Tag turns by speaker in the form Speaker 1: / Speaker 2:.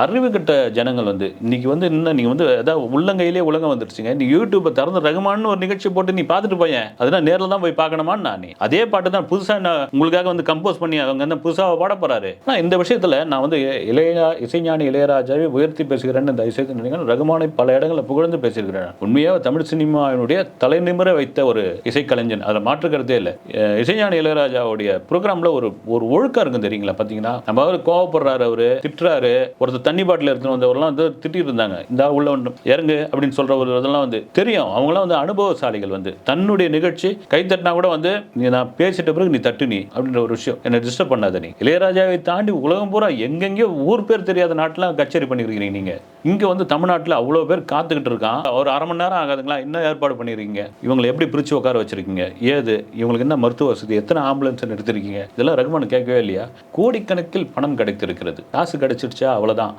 Speaker 1: அறிவு கட்ட ஜனங்கள் வந்து இன்னைக்கு வந்து இன்னும் நீங்க வந்து அதாவது உள்ளங்கையிலே உலகம் வந்துருச்சுங்க நீ யூடியூப்பை திறந்து ரகுமான்னு ஒரு நிகழ்ச்சி போட்டு நீ பார்த்துட்டு போயேன். அதெல்லாம் நேரில் தான் போய் பார்க்கணுமான்னு நான் நீ அதே பாட்டு தான் புதுசாக நான் உங்களுக்காக வந்து கம்போஸ் பண்ணி அவங்க என்ன புதுசாக பாட போறாரு. நான் இந்த விஷயத்தில் நான் வந்து இளைய இசைஞானி இளையராஜாவை உயர்த்தி பேசுகிறேன்னு இந்த விஷயத்தை நினைக்கிறேன். ரகுமானை பல இடங்களில் புகழ்ந்து பேசியிருக்கிறேன் உண்மையாக தமிழ் சினிமாவினுடைய தலைநிமிர வைத்த ஒரு இசைக்கலைஞன். அதில் மாற்றுக்கிறதே இல்லை. இசைஞானி இளையராஜாவுடைய ப்ரோக்ராமில் ஒரு ஒரு ஒழுக்கம் இருக்கும் தெரியுங்களா? பார்த்தீங்கன்னா நம்ம அவர் கோவப்படுறாரு அவரு திட்டுறாரு ஒருத்தர் தண்ணி பாட்டில் எடுத்துன்னு வந்தவரெல்லாம் வந்து திட்டிட்டு இருந்தாங்க இந்த உள்ள ஒன்று இறங்கு அப்படின்னு சொல்ற ஒரு இதெல்லாம் வந்து தெரியும். அவங்களாம் வந்து அனுபவசாலிகள் வந்து. தன்னுடைய நிகழ்ச்சி கை தட்டினா கூட வந்து நீ நான் பேசிட்ட பிறகு நீ தட்டு நீ அப்படின்ற ஒரு விஷயம். என்னை டிஸ்டர்ப் பண்ணாத நீ. இளையராஜாவை தாண்டி உலகம் பூரா எங்கெங்கேயோ ஊர் பேர் தெரியாத நாட்டில் கச்சேரி பண்ணியிருக்கிறீங்க நீங்க. இங்க வந்து தமிழ்நாட்டில் அவ்வளோ பேர் காத்துக்கிட்டு இருக்கான். ஒரு அரை மணி நேரம் ஆகாதுங்களா? என்ன ஏற்பாடு பண்ணியிருக்கீங்க இவங்களை எப்படி பிரிச்சு உட்கார வச்சிருக்கீங்க? ஏது? இவங்களுக்கு என்ன மருத்துவ வசதி? எத்தனை ஆம்புலன்ஸ் எடுத்திருக்கீங்க? இதெல்லாம் ரகுமான் கேட்கவே இல்லையா? கோடிக்கணக்கில் பணம் கிடைத்திருக்கிறது. காசு கிடைச்சிருச்சா அவ்வளோதான்